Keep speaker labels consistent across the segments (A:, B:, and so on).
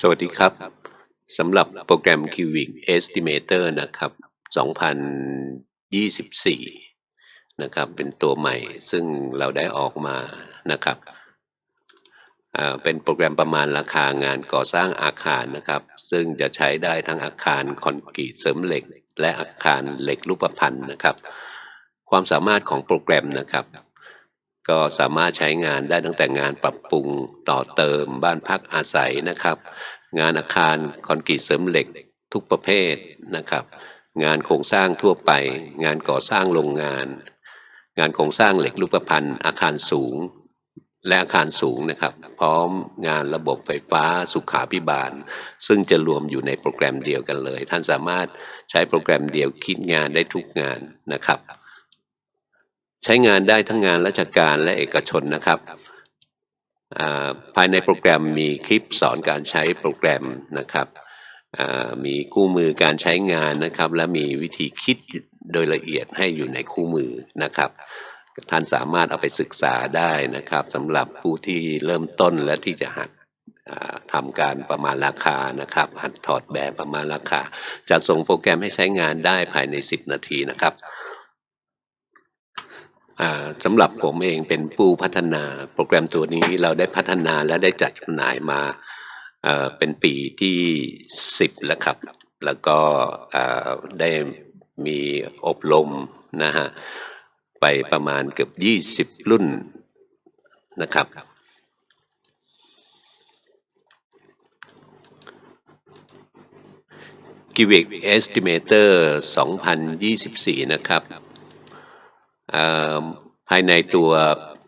A: สวัสดีครับสำหรับโปรแกรม Cubic Estimator นะครับ 2024 นะครับ เป็นตัวใหม่ซึ่งเราได้ออกมานะครับอ่าเป็นโปรแกรมประมาณราคางานก่อสร้างอาคารนะครับ ซึ่งจะใช้ได้ทั้งอาคารคอนกรีตเสริมเหล็ก และอาคารเหล็กรูปพรรณนะครับ ความสามารถของโปรแกรมนะครับ ก็สามารถใช้งานได้ตั้งแต่งานปรับปรุงต่อเติมบ้านพักอาศัยนะครับ งานอาคารคอนกรีตเสริมเหล็กทุกประเภทนะครับ งานโครงสร้างทั่วไป งานก่อสร้างโรงงาน งานโครงสร้างเหล็กรูปพรรณอาคารสูง และอาคารสูงนะครับ พร้อมงานระบบไฟฟ้าสุขาพิบาล ซึ่งจะรวมอยู่ในโปรแกรมเดียวกันเลย ท่านสามารถใช้โปรแกรมเดียวคิดงานได้ทุกงานนะครับ ใช้งานได้ทั้งงานราชการและเอกชนนะครับ ภายในโปรแกรมมีคลิปสอนการใช้โปรแกรมนะครับ มีคู่มือการใช้งานนะครับ และมีวิธีคิดโดยละเอียดให้อยู่ในคู่มือนะครับ ท่านสามารถเอาไปศึกษาได้นะครับสำหรับผู้ที่เริ่มต้นและที่จะหัดทำการประมาณราคานะครับ หัดถอดแบบประมาณราคาจะส่งโปรแกรมให้ใช้งานได้ภายใน 10 นาทีนะครับ สำหรับผมเองเป็นผู้พัฒนาโปรแกรมตัวนี้เราได้พัฒนาและได้จัดจำหน่ายมาเป็นปีที่ 10 แล้วครับ แล้วก็ได้มีอบรมนะฮะไปประมาณเกือบ 20 รุ่นนะครับ g i v i c Estimator 2024 นะครับเอ่อ ภายในตัว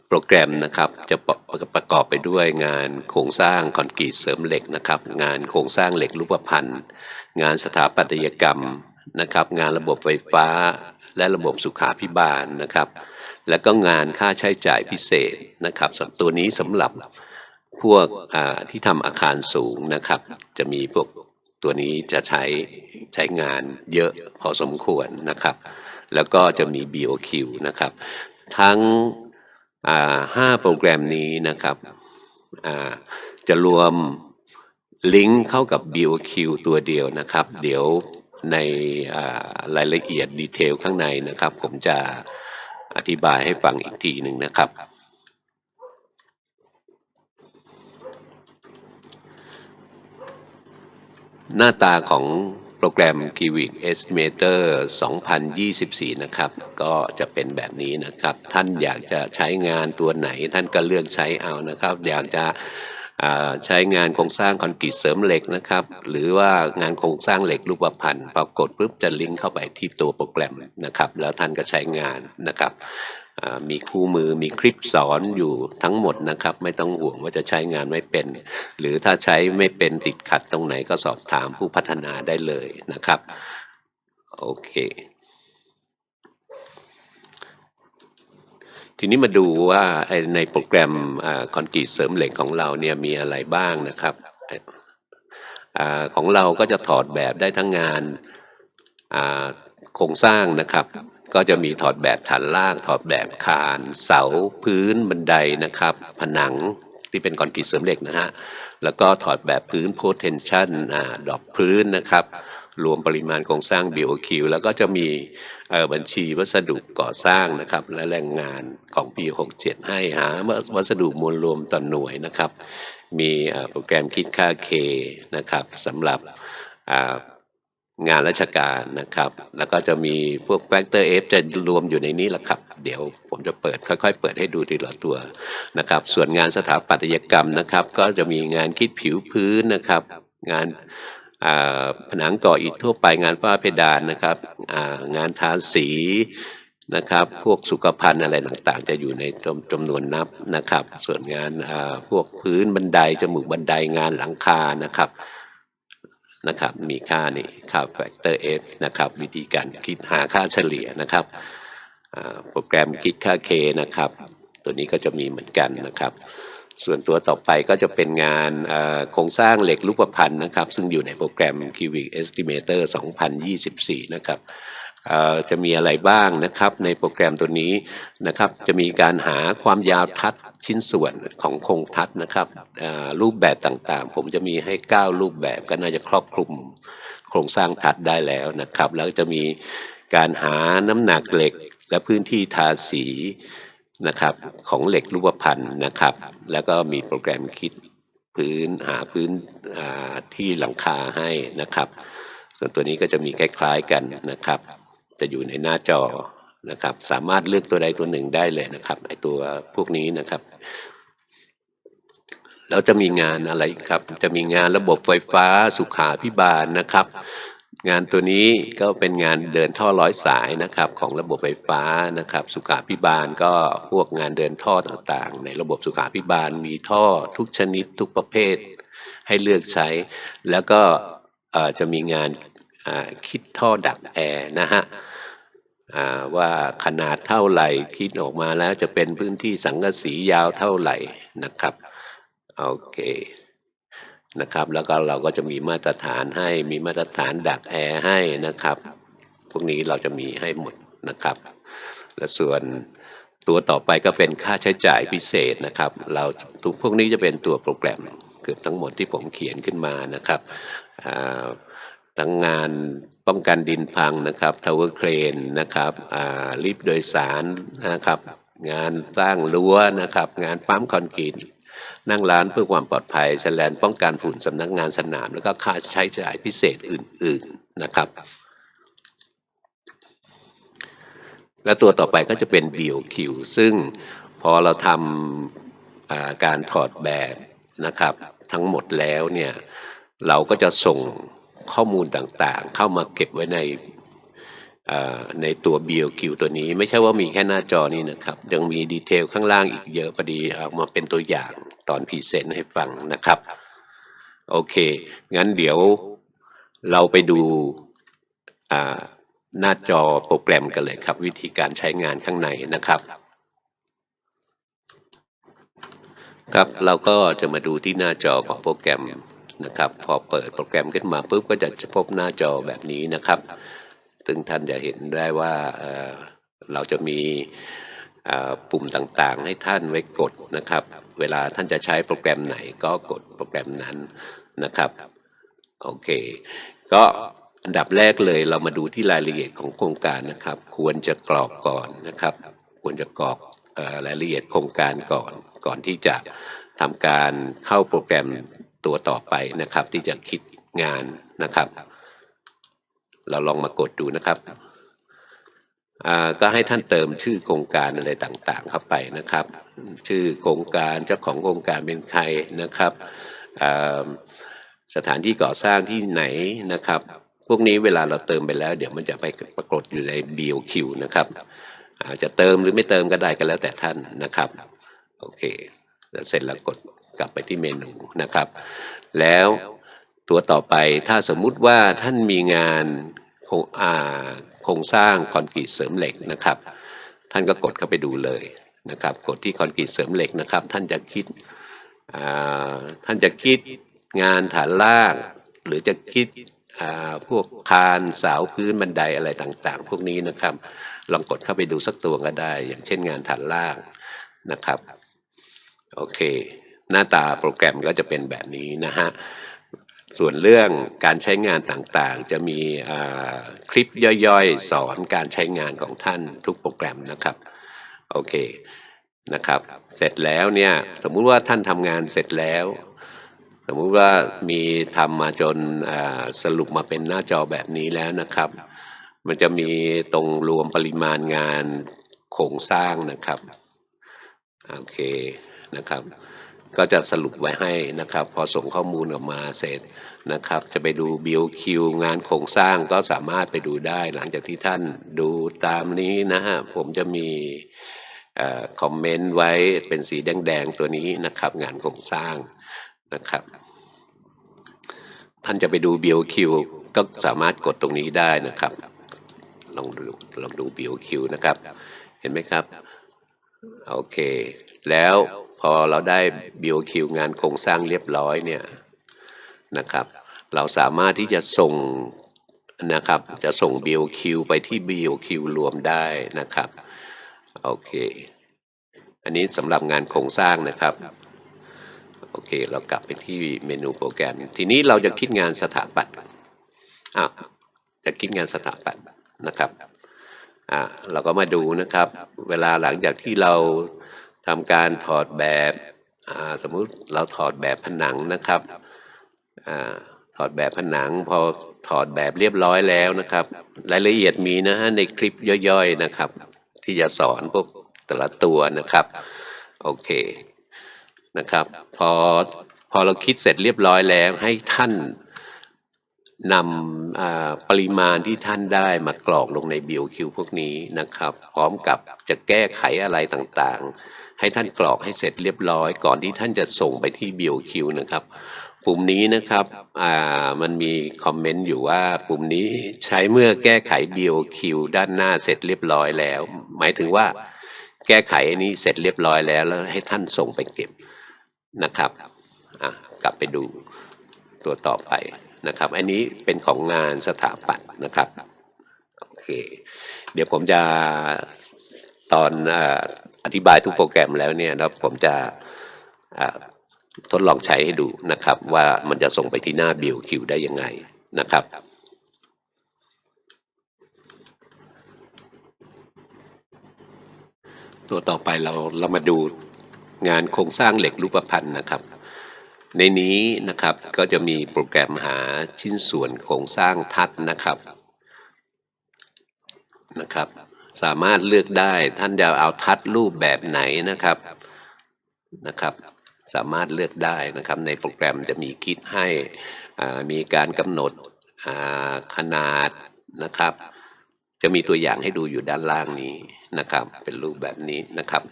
A: โปรแกรมนะครับจะประประกอบไปด้วยงานโครงสร้างคอนกรีตเสริมเหล็กนะครับ งานโครงสร้างเหล็กรูปพรรณงานสถาปัตยกรรมนะครับ งานระบบไฟฟ้าและระบบสุขาพิบาลนะครับ แล้วก็งานค่าใช้จ่ายพิเศษนะครับสตัวนี้สำหรับพวกที่ทำอาคารสูงนะครับ จะมีพวกตัวนี้จะใช้ใช้งานเยอะพอสมควรนะครับ แล้วก็จะมี BOQ นะครับ ทั้งห้าโปรแกรมนี้นะครับจะรวมลิงก์เข้ากับ BOQ ตัวเดียวนะครับ เดี๋ยวในรายละเอียดดีเทลข้างในนะครับ ผมจะอธิบายให้ฟังอีกทีหนึ่งนะครับ หน้าตาของ รแกรม Kiwik Estimator 2024 นะครับ ก็จะเป็นแบบนี้นะครับ ท่านอยากจะใช้งานตัวไหน ท่านก็เลือกใช้เอานะครับ อยากจะใช้งานโครงสร้างคอนกรีตเสริมเหล็กนะครับ หรือว่างานโครงสร้างเหล็กรูปพรรณปรากฏปุ๊บจะลิงก์เข้าไปที่ตัวโปรแกรมนะครับ แล้วท่านก็ใช้งานนะครับ มีคู่มือมีคลิปสอนอยู่ทั้งหมดนะครับ ไม่ต้องห่วงว่าจะใช้งานไม่เป็น หรือถ้าใช้ไม่เป็นติดขัดตรงไหนก็สอบถามผู้พัฒนาได้เลยนะครับ โอเค ทีนี้มาดูว่าในโปรแกรมคอนกรีตเสริมเหล็กของเราเนี่ยมีอะไรบ้างนะครับอของเราก็จะถอดแบบได้ทั้งงานโครงสร้างนะครับ ก็จะมีถอดแบบฐานล่างถอดแบบคานเสาพื้นบันไดนะครับ ผนังที่เป็นคอนกรีตเสริมเหล็กนะฮะแล้วก็ถอดแบบพื้น potential อ่าดอกพื้นนะครับรวมปริมาณโครงสร้าง BOQ แล้วก็จะมีบัญชีวัสดุก่อสร้างนะครับ และแรงงานของปี 67 ให้หาวัสดุมวลรวมต่อหน่วยนะครับ มีโปรแกรมคิดค่า K นะครับสำหรับ งานราชการนะครับ แล้วก็จะมีพวก Factor F จะรวมอยู่ในนี้แหละครับ เดี๋ยวผมจะเปิดค่อยๆ เปิดให้ดูทีละตัวนะครับ ส่วนงานสถาปัตยกรรมนะครับ ก็จะมีงานคิดผิวพื้นนะครับ งานผนังก่ออิฐทั่วไปงานฝ้าเพดานนะครับงานทาสีนะครับ พวกสุขภัณฑ์อะไรต่างๆ จะอยู่ในจำจำนวนนับนะครับ ส่วนงานพวกพื้นบันไดจมูกบันไดงานหลังคานะครับ นะครับ มีค่านี่ค่า factor F นะครับ วิธีการคิดหาค่าเฉลี่ยนะครับโปรแกรมคิดค่า K นะครับ ตัวนี้ก็จะมีเหมือนกันนะครับ ส่วนตัวต่อไปก็จะเป็นงานโครงสร้างเหล็กรูปพรรณนะครับ ซึ่งอยู่ในโปรแกรม Cubic Estimator 2024 นะครับเอ่อจะมีอะไรบ้างนะครับในโปรแกรมตัวนี้นะครับ จะมีการหาความยาวทัด ชิ้นส่วนของโครงทัศน์นะครับอ่ารูปแบบต่างๆ ผมจะมีให้ 9 รูปแบบก็น่าจะครอบคลุมโครงสร้างทัศน์ได้แล้วนะครับ แล้วจะมีการหาน้ำหนักเหล็กและพื้นที่ทาสีนะครับของเหล็กรูปพรรณนะครับ แล้วก็มีโปรแกรมคิดพื้นหาพื้นอ่าที่หลังคาให้นะครับ ส่วนตัวนี้ก็จะมีคล้ายๆกันนะครับ จะอยู่ในหน้าจอ นะครับ สามารถเลือกตัวใดตัวหนึ่งได้เลยนะครับไอตัวพวกนี้นะครับแล้วจะมีงานอะไรครับ จะมีงานระบบไฟฟ้าสุขาพิบาลนะครับ งานตัวนี้ก็เป็นงานเดินท่อร้อยสายนะครับ ของระบบไฟฟ้านะครับ สุขาพิบาลก็พวกงานเดินท่อต่างๆ ในระบบสุขาพิบาลมีท่อทุกชนิดทุกประเภท ให้เลือกใช้ แล้วก็อ่อจะมีงานคิดท่อดักแอร์นะฮะ ว่าขนาดเท่าไหร่คิดออกมาแล้วจะเป็นพื้นที่สังกะสียาวเท่าไหร่นะครับโอเคนะครับแล้วก็เราก็จะมีมาตรฐานให้มีมาตรฐานดักแอร์ให้นะครับ พวกนี้เราจะมีให้หมดนะครับ และส่วนตัวต่อไปก็เป็นค่าใช้จ่ายพิเศษนะครับ เราทุกพวกนี้จะเป็นตัวโปรแกรมเกือบทั้งหมดที่ผมเขียนขึ้นมานะครับอ่า ทั้งงานป้องกันดินพังนะครับทาวเวอร์เครนนะครับลิฟต์โดยสารนะครับ งานสร้างรั้วนะครับ งานปั๊มคอนกรีตนั่งร้านเพื่อความปลอดภัยแสแลนป้องกันฝุ่นสำนักงานสนาม แล้วก็ค่าใช้จ่ายพิเศษอื่น ๆนะครับ และตัวต่อไปก็จะเป็น BOQ ซึ่งพอเราทำการถอดแบบนะครับ ทั้งหมดแล้วเนี่ยเราก็จะส่ง ข้อมูลต่างๆ เข้ามาเก็บไว้ในในตัว BOQ ตัวนี้ ไม่ใช่ว่ามีแค่หน้าจอนี้นะครับ ยังมีดีเทลข้างล่างอีกเยอะพอดีเอามาเป็นตัวอย่างตอนพรีเซนต์ให้ฟังนะครับ โอเค งั้นเดี๋ยวเราไปดูหน้าจอโปรแกรมกันเลยครับ วิธีการใช้งานข้างในนะครับ ครับเราก็จะมาดูที่หน้าจอของโปรแกรม นะครับ พอเปิดโปรแกรมขึ้นมาปุ๊บก็จะพบหน้าจอแบบนี้นะครับ ซึ่งท่านจะเห็นได้ว่าเเราจะมีปุ่มต่างๆ ให้ท่านไว้กดนะครับ เวลาท่านจะใช้โปรแกรมไหนก็กดโปรแกรมนั้นนะครับ โอเค ก็อันดับแรกเลยเรามาดูที่รายละเอียดของโครงการนะครับ ควรจะกรอกก่อนนะครับ ควรจะกรอกรายละเอียดโครงการก่อน ก่อนที่จะทำการเข้าโปรแกรม ตัวต่อไปนะครับ ที่จะคิดงานนะครับ เราลองมากดดูนะครับอ่าก็ให้ท่านเติมชื่อโครงการอะไรต่างๆ เข้าไปนะครับ ชื่อโครงการเจ้าของโครงการเป็นใครนะครับสถานที่ก่อสร้างที่ไหนนะครับ พวกนี้เวลาเราเติมไปแล้ว เดี๋ยวมันจะไปปรากฏอยู่ใน BOQ นะครับอาจจะเติมหรือไม่เติมก็ได้ก็แล้วแต่ท่านนะครับ โอเค เสร็จแล้วกดกลับไปที่เมนูนะครับ แล้วตัวต่อไปถ้าสมมุติว่าท่านมีงานโครงโครงสร้างคอนกรีตเสริมเหล็กนะครับ ท่านก็กดเข้าไปดูเลยนะครับ กดที่คอนกรีตเสริมเหล็กนะครับ ท่านจะคิดท่านจะคิดงานฐานล่าง หรือจะคิดพวกคานเสาพื้นบันไดอะไรต่างๆ พวกนี้นะครับ ลองกดเข้าไปดูสักตัวก็ได้ อย่างเช่นงานฐานล่างนะครับ โอเค หน้าตาโปรแกรมก็จะเป็นแบบนี้นะฮะส่วนเรื่องการใช้งานต่างๆ จะมีคลิปย่อยๆ สอนการใช้งานของท่านทุกโปรแกรมนะครับ โอเคนะครับ เสร็จแล้วเนี่ยสมมุติว่าท่านทำงานเสร็จแล้ว สมมุติว่ามีทำมาจนสรุปมาเป็นหน้าจอแบบนี้แล้วนะครับ มันจะมีตรงรวมปริมาณงานโครงสร้างนะครับ โอเค นะครับ ก็จะสรุปไว้ให้นะครับ พอส่งข้อมูลออกมาเสร็จนะครับ จะไปดู BOQ งานโครงสร้างก็สามารถไปดูได้หลังจากที่ท่านดูตามนี้นะฮะผมจะมีคอมเมนต์ไว้เป็นสีแดงๆตัวนี้นะครับ งานโครงสร้างนะครับ ท่านจะไปดู BOQ ก็สามารถกดตรงนี้ได้นะครับ ลองดูลองดู BOQ นะครับ เห็นไหมครับ โอเค แล้ว อเราได้ BOQ งานโครงสร้างเรียบร้อยเนี่ยนะครับ เราสามารถที่จะส่งนะครับ จะส่ง BOQ ไปที่ BOQ รวมได้นะครับ โอเค อันนี้สำหรับงานโครงสร้างนะครับโอเค เรากลับไปที่เมนูโปรแกรม ทีนี้เราจะคิดงานสถาปัตย์อะจะคิดงานสถาปัตย์นะครับอะเราก็มาดูนะครับ เวลาหลังจากที่เรา ทำการถอดแบบสมมุติเราถอดแบบผนังนะครับอถอดแบบผนัง พอถอดแบบเรียบร้อยแล้วนะครับ รายละเอียดมีนะฮะในคลิปย่อยๆนะครับ ที่จะสอนพวกแต่ละตัวนะครับโอเคนะครับพอพอเราคิดเสร็จเรียบร้อยแล้วให้ท่านนำปริมาณที่ท่านได้มากรอกลงใน BOQ พวกนี้นะครับ พร้อมกับจะแก้ไขอะไรต่างๆ ให้ท่านกรอกให้เสร็จเรียบร้อย ก่อนที่ท่านจะส่งไปที่ BOQ นะครับ ปุ่มนี้นะครับอ่ามันมีคอมเมนต์อยู่ว่าปุ่มนี้ใช้เมื่อแก้ไข BOQ ด้านหน้าเสร็จเรียบร้อยแล้ว หมายถึงว่าแก้ไขอันนี้เสร็จเรียบร้อยแล้ว แล้วให้ท่านส่งไปเก็บนะครับกลับไปดูตัวต่อไปนะครับ อันนี้เป็นของงานสถาปัตย์นะครับ โอเค เดี๋ยวผมจะ ตอนออธิบายทุกโปรแกรมแล้วเนี่ยแล้วผมจะทดลองใช้ให้ดูนะครับ ว่ามันจะส่งไปที่หน้า BOQ ได้ยังไงนะครับตัวต่อไปเราเรามาดูงานโครงสร้างเหล็กรูปพรรณนะครับ ในนี้นะครับก็จะมีโปรแกรมหาชิ้นส่วนโครงสร้างทัดนะครับนะครับ สามารถเลือกได้ ท่านจะเอาทัดรูปแบบไหนนะครับนะครับ สามารถเลือกได้นะครับ ในโปรแกรมจะมีคิดให้มีการกำหนดขนาดนะครับ จะมีตัวอย่างให้ดูอยู่ด้านล่างนี้นะครับ เป็นรูปแบบนี้นะครับ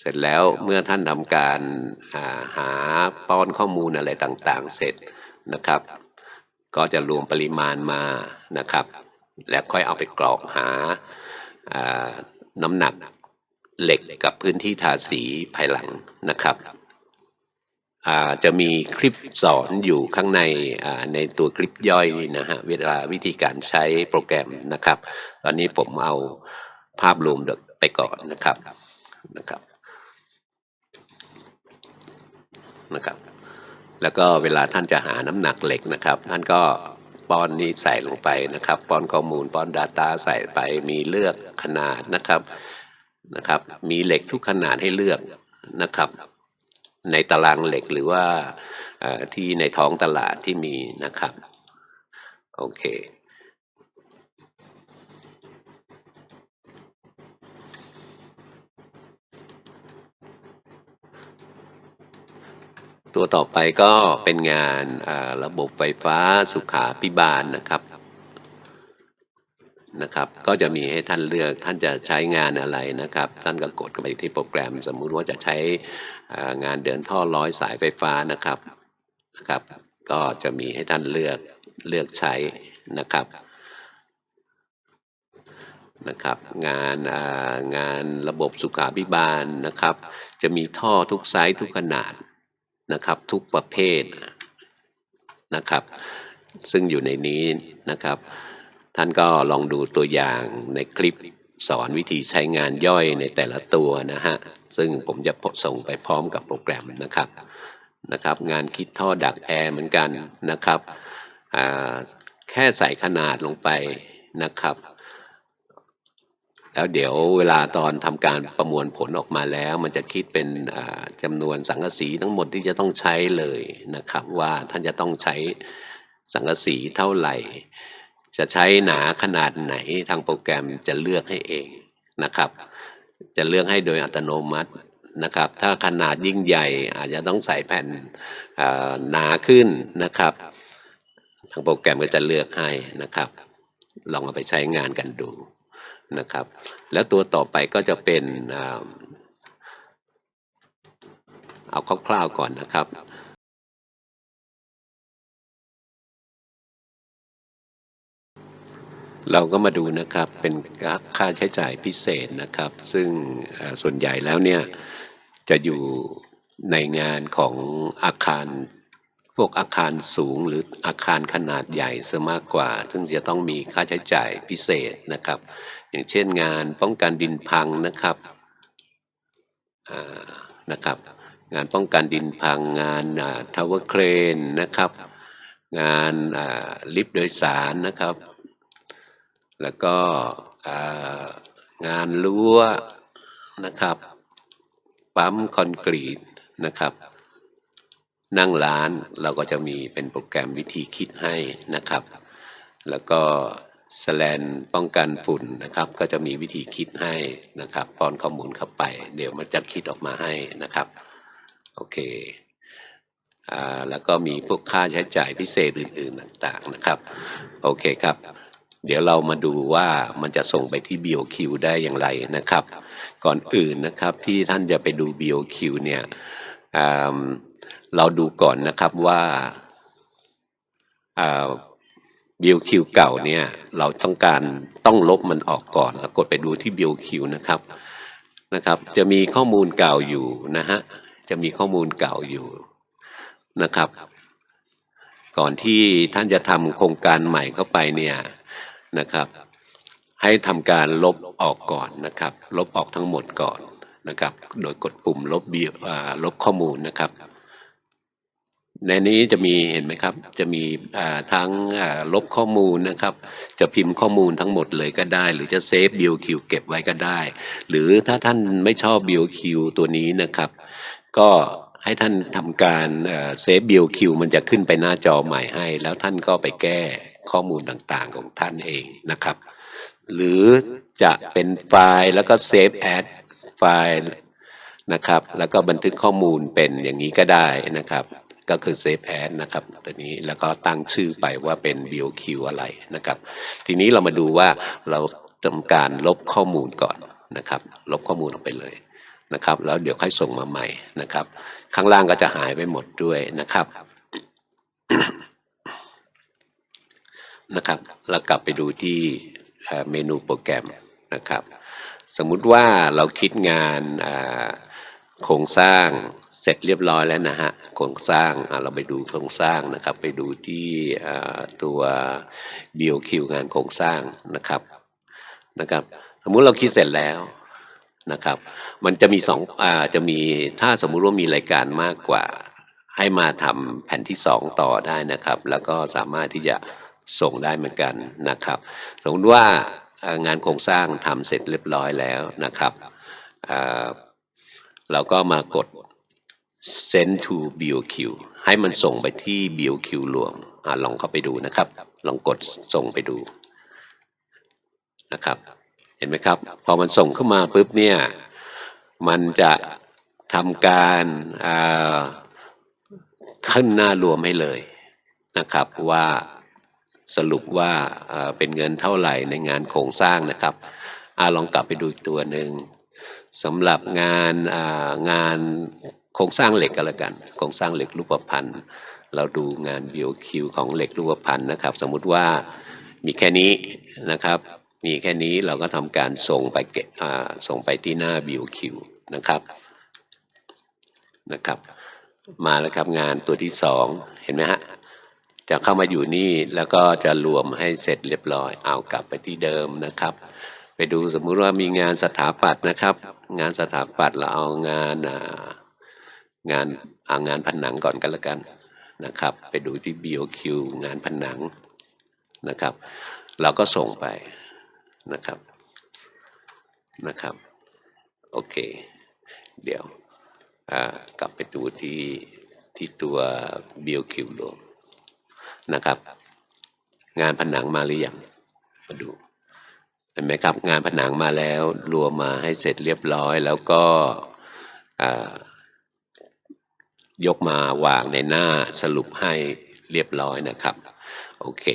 A: เสร็จแล้วเมื่อท่านทำการาหาป้อนข้อมูลอะไรต่างๆ เสร็จนะครับ ก็จะรวมปริมาณมานะครับ แล้วค่อยเอาไปกรอกหาน้ำหนักเหล็กกับพื้นที่ทาสีภายหลังนะครับจะมีคลิปสอนอยู่ข้างในในตัวคลิปย่อยนี่นะฮะเวลาวิธีการใช้โปรแกรมนะครับ ตอนนี้ผมเอาภาพรวมไปก่อนนะครับนะครับนะครับ แล้วก็เวลาท่านจะหาน้ำหนักเหล็กนะครับ ท่านก็ ป้อนนี้ใส่ลงไปนะครับ ป้อนข้อมูลป้อน Data ใส่ไปมีเลือกขนาดนะครับนะครับ มีเหล็กทุกขนาดให้เลือกนะครับ ในตารางเหล็กหรือว่าที่ในท้องตลาดที่มีนะครับ โอเค ตัวต่อไปก็เป็นงานระบบไฟฟ้าสุขาพิบาลนะครับนะครับ ก็จะมีให้ท่านเลือกท่านจะใช้งานอะไรนะครับ ท่านก็กดเข้าไปที่โปรแกรม สมมุติว่าจะใช้งานเดินท่อร้อยสายไฟฟ้านะครับนะครับ ก็จะมีให้ท่านเลือกเลือกใช้นะครับนะครับ งานงานระบบสุขาพิบาลนะครับ จะมีท่อทุกไซส์ทุกขนาด นะครับทุกประเภทนะครับ ซึ่งอยู่ในนี้นะครับ ท่านก็ลองดูตัวอย่างในคลิปสอนวิธีใช้งานย่อยในแต่ละตัวนะฮะ ซึ่งผมจะส่งไปพร้อมกับโปรแกรมนะครับนะครับ งานคิดท่อดักแอร์เหมือนกันนะครับแค่ใส่ขนาดลงไปนะครับ แล้วเดี๋ยวเวลาตอนทำการประมวลผลออกมาแล้ว มันจะคิดเป็นอ่าจำนวนสังกะสีทั้งหมดที่จะต้องใช้เลยนะครับ ว่าท่านจะต้องใช้สังกะสีเท่าไหร่ จะใช้หนาขนาดไหนทางโปรแกรมจะเลือกให้เองนะครับ จะเลือกให้โดยอัตโนมัตินะครับ ถ้าขนาดยิ่งใหญ่อาจจะต้องใส่แผ่นหนาขึ้นนะครับ ทางโปรแกรมก็จะเลือกให้นะครับ ลองเอาไปใช้งานกันดู นะครับ แล้วตัวต่อไปก็จะเป็นเอาคร่าวๆก่อนนะครับเราก็มาดูนะครับเป็นค่าใช้จ่ายพิเศษนะครับ ซึ่งส่วนใหญ่แล้วเนี่ยจะอยู่ในงานของอาคารพวกอาคารสูงหรืออาคารขนาดใหญ่ซะมากกว่า ซึ่งจะต้องมีค่าใช้จ่ายพิเศษนะครับ อย่างเช่นงานป้องกันดินพังนะครับนะครับ งานป้องกันดินพังงานทาวเวอร์เครนนะครับ งานลิฟต์โดยสารนะครับ แล้วก็งานรั้วนะครับ ปั๊มคอนกรีตนะครับนั่งร้านเราก็จะมีเป็นโปรแกรมวิธีคิดให้นะครับ แล้วก็ สแลนป้องกันฝุ่นนะครับ ก็จะมีวิธีคิดให้นะครับป้อนข้อมูลเข้าไป เดี๋ยวมันจะคิดออกมาให้นะครับ โอเคอ่าแล้วก็มีพวกค่าใช้จ่ายพิเศษอื่น ๆต่างๆนะครับ โอเคครับ เดี๋ยวเรามาดูว่ามันจะส่งไปที่ BOQ ได้อย่างไรนะครับ ก่อนอื่นนะครับที่ท่านจะไปดู BOQ เนี่ยอ่าเราดูก่อนนะครับว่า อ่า BOQ เก่าเนี่ยเราต้องการต้องลบมันออกก่อน แล้วกดไปดูที่ BOQ นะครับนะครับ จะมีข้อมูลเก่าอยู่นะฮะจะมีข้อมูลเก่าอยู่นะครับ ก่อนที่ท่านจะทำโครงการใหม่เข้าไปเนี่ยนะครับ ให้ทำการลบออกก่อนนะครับ ลบออกทั้งหมดก่อนนะครับ โดยกดปุ่มลบบีอ่าลบข้อมูลนะครับ ในนี้จะมีเห็นไหมครับ จะมีทั้งลบข้อมูลนะครับ จะพิมพ์ข้อมูลทั้งหมดเลยก็ได้ หรือจะเซฟ BOQ เก็บไว้ก็ได้ หรือถ้าท่านไม่ชอบ BOQ ตัวนี้นะครับ ก็ให้ท่านทำการเซฟ BOQ มันจะขึ้นไปหน้าจอใหม่ให้ แล้วท่านก็ไปแก้ข้อมูลต่างๆของท่านเองนะครับ หรือจะเป็นไฟล์แล้วก็เซฟแอดไฟล์นะครับ แล้วก็บันทึกข้อมูลเป็นอย่างนี้ก็ได้นะครับ ก็คือเซฟแอดนะครับตัวนี้แล้วก็ตั้งชื่อไปว่าเป็น BOQ อะไรนะครับ ทีนี้เรามาดูว่าเราทำการลบข้อมูลก่อนนะครับ ลบข้อมูลออกไปเลยนะครับ แล้วเดี๋ยวค่อยส่งมาใหม่นะครับ ข้างล่างก็จะหายไปหมดด้วยนะครับนะครับเรากลับไปดูที่เอ่อเมนูโปรแกรมนะครับ สมมุติว่าเราคิดงานอ่า โครงสร้างเสร็จเรียบร้อยแล้วนะฮะโครงสร้างเราไปดูโครงสร้างนะครับ ไปดูที่ตัว BOQ งานโครงสร้างนะครับนะครับ สมมุติเราคิดเสร็จแล้วนะครับ มันจะมีสองอ่าจะมีถ้าสมมุติว่ามีรายการมากกว่า ให้มาทำแผ่นที่สองต่อได้นะครับ แล้วก็สามารถที่จะส่งได้เหมือนกันนะครับ สมมติว่างานโครงสร้างทำเสร็จเรียบร้อยแล้วนะครับอ่า เราก็มากด send to BOQ ให้มันส่งไปที่ BOQ รวมอลองเข้าไปดูนะครับ ลองกดส่งไปดูนะครับ เห็นไหมครับ พอมันส่งเข้ามาปุ๊บเนี่ย มันจะทำการขึ้นหน้ารวมให้เลยนะครับว่าสรุปว่าเอ่อเป็นเงินเท่าไหร่ในงานโครงสร้างนะครับอาลองกลับไปดูอีกตัวหนึ่ง สำหรับงานงานโครงสร้างเหล็กก็แล้วกันโครงสร้างเหล็กรูปพรรณเราดูงาน BOQ ของเหล็กรูปพรรณนะครับ สมมุติว่ามีแค่นี้นะครับ มีแค่นี้เราก็ทำการส่งไปเก็บส่งไปที่หน้า BOQ นะครับนะครับ มาแล้วครับงานตัวที่สองเห็นไหมฮะจะเข้ามาอยู่นี่แล้วก็จะรวมให้เสร็จเรียบร้อยเอากลับไปที่เดิมนะครับ ไปดูสมมุติว่ามีงานสถาปัตย์นะครับ งานสถาปัตย์เราเอางานงานเอางานผนังก่อนกันละกันนะครับ ไปดูที่ BOQ งานผนังนะครับ เราก็ส่งไปนะครับนะครับ โอเค เดี๋ยวกลับไปดูที่ที่ตัว BOQ รวมนะครับ งานผนังมาหรือยังมาดู ห็นไหมครับงานผนังมาแล้วรวมมาให้เสร็จเรียบร้อย แล้วก็ยกมาวางในหน้าสรุปให้เรียบร้อยนะครับ โอเค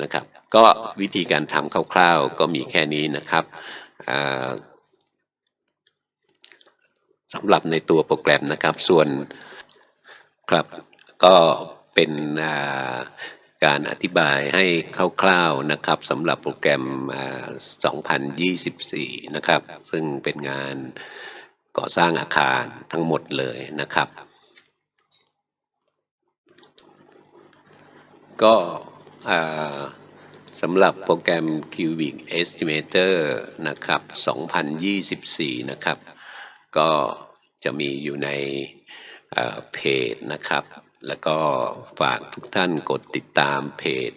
A: นะครับ ก็วิธีการทำคร่าวๆ ก็มีแค่นี้นะครับสำหรับในตัวโปรแกรมนะครับ ส่วนครับก็เป็น การอธิบายให้คร่าวๆนะครับสำหรับโปรแกรมอ่า2024 นะครับ ซึ่งเป็นงานก่อสร้างอาคารทั้งหมดเลยนะครับ ก็สำหรับโปรแกรม Cubic Estimator นะครับ 2024 นะครับ ก็จะมีอยู่ในเพจนะครับ แล้วก็ฝากทุกท่านกดติดตามเพจ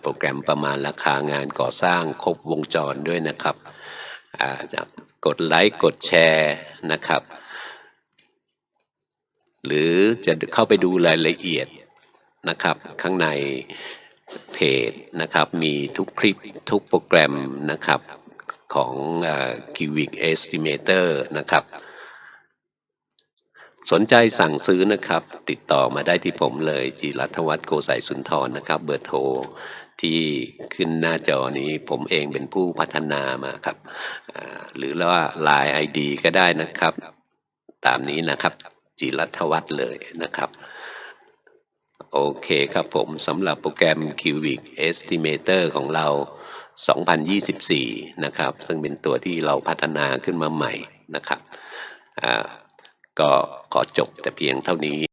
A: โปรแกรมประมาณราคางานก่อสร้างครบวงจรด้วยนะครับจากกดไลค์กดแชร์นะครับ หรือจะเข้าไปดูรายละเอียดนะครับ ข้างในเพจนะครับ มีทุกคลิปทุกโปรแกรมนะครับของเอ่อ Kiwik Estimator นะครับ สนใจสั่งซื้อนะครับ ติดต่อมาได้ที่ผมเลยจิรัตวัฒน์โกสายสุนทรนะครับ เบอร์โทรที่ขึ้นหน้าจอนี้ผมเองเป็นผู้พัฒนามาครับ หรือว่า Line ID ก็ได้นะครับ ตามนี้นะครับ จิรัตวัฒน์เลยนะครับ โอเคครับผมสำหรับโปรแกรม Cubic Estimator ของเรา 2024 นะครับ ซึ่งเป็นตัวที่เราพัฒนาขึ้นมาใหม่นะครับอ่า ก็ขอจบแต่เพียงเท่านี้